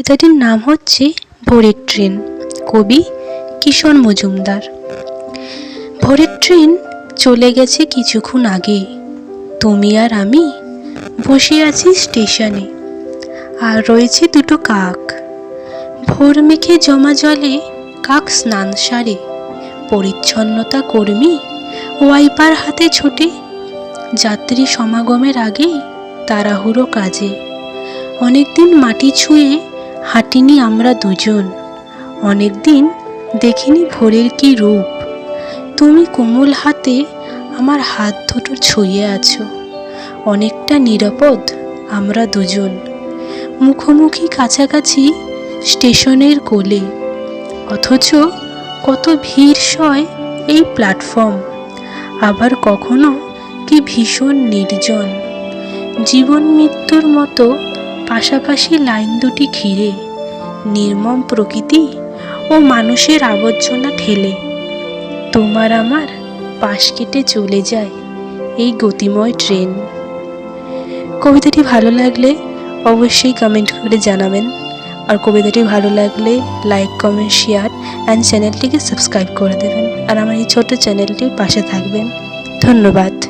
কবিতাটির নাম হচ্ছে ভোরের ট্রেন। কবি কিশোর মজুমদার। ভোরের ট্রেন চলে গেছে কিছুক্ষণ আগে। তুমি আর আমি বসে আছি স্টেশনে। আর রয়েছে দুটো কাক। ভোর মেখে জমা জলে কাক স্নান সারে। পরিচ্ছন্নতা কর্মী ওয়াইপার হাতে ছোটে। যাত্রী সমাগমের আগে তাড়াহুড়ো কাজে। অনেকদিন মাটি ছুঁয়ে হাঁটিনি আমরা দুজন। অনেকদিন দেখিনি ভোরের কি রূপ। তুমি কোমল হাতে আমার হাত দুটো ছুঁয়ে আছো। অনেকটা নিরাপদ আমরা দুজন। মুখোমুখি কাছাকাছি স্টেশনের কোলে। অথচ কত ভিড় সয় এই প্ল্যাটফর্ম। আবার কখনো কি ভীষণ নির্জন। জীবন মৃত্যুর মতো পাশাপাশি লাইন দুটি ঘিরে, নির্মম প্রকৃতি ও মানুষের আবর্জনা ঠেলে। তোমার আমার পাশ কেটে চলে যায় এই গতিময় ট্রেন। কবিতাটি ভালো লাগলে অবশ্যই কমেন্ট করে জানাবেন। আর কবিতাটি ভালো লাগলে লাইক কমেন্ট শেয়ার অ্যান্ড চ্যানেলটিকে সাবস্ক্রাইব করে দেবেন। আর আমার এই ছোট চ্যানেলটির পাশে থাকবেন। ধন্যবাদ।